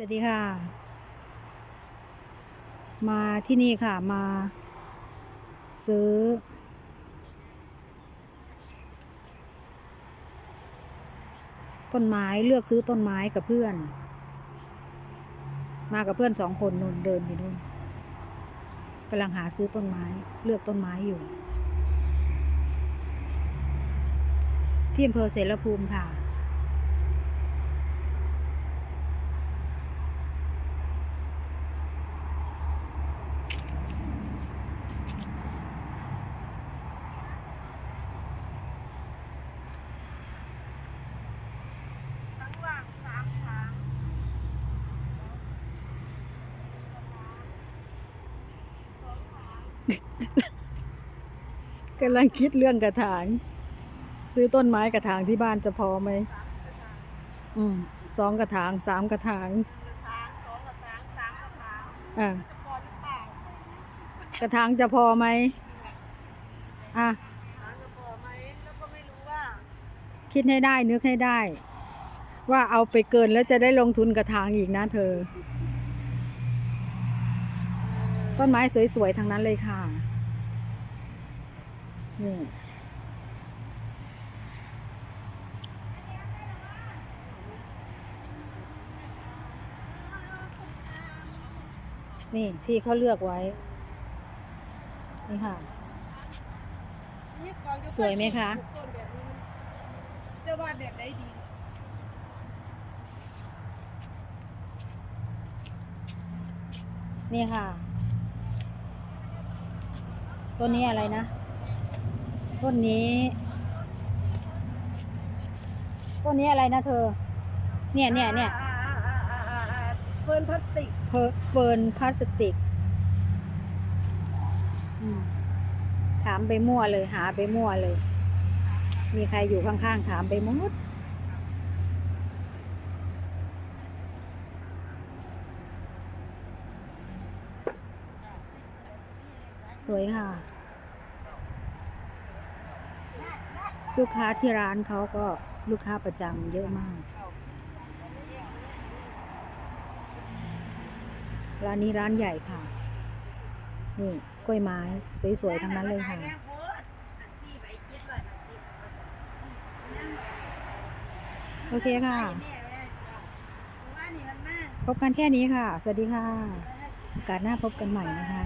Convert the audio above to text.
สวัสดีค่ะ มาที่นี่ค่ะมาซื้อ ต้นไม้เลือกซื้อต้นไม้กับเพื่อน มากับเพื่อนสองคนนู่นเดินอยู่นู่นกำลังหาซื้อต้นไม้เลือกต้นไม้อยู่ ที่อำเภอเสรภูมิค่ะ ทั้งหว่างสามช้าง กำลังคิดเรื่องกระถาง ซื้อต้นไม้กระถางที่บ้านจะพอไหมอืมสองกระถางสามกระถางกระถางสองกระถางสามกระถางอะจะพอหรือเปล่ากระถางจะพอไหมอะถางจะพอไหมคิดให้ได้นึกให้ได้ ว่าเอาไปเกินแล้วจะได้ลงทุนกระถางอีกนะเธอ ต้นไม้สวยๆทั้งนั้นเลยค่ะ นี่นี่ที่เขาเลือกไว้ นี่ค่ะนี่ก่อนจะสวยไหมคะปลูกต้นแบบนี้มันจะว่าแบบไหนดีนี่ค่ะต้นนี้อะไรนะ ต้นนี้ต้นนี้อะไรนะเธอ เนี่ยเนี่ยเนี่ยเฟิร์นพลาสติกเฟิร์นพลาสติกถามไปมั่วเลย หาไปมั่วเลย มีใครอยู่ข้างๆ ถามไปหมดสวยค่ะ ลูกค้าที่ร้านเขาก็ลูกค้าประจำเยอะมาก ร้านนี้ร้านใหญ่ค่ะ นี่กล้วยไม้สวยๆทั้งนั้นเลยค่ะโอเคค่ะ พบกันแค่นี้ค่ะ สวัสดีค่ะ โอกาสหน้าพบกันใหม่นะคะ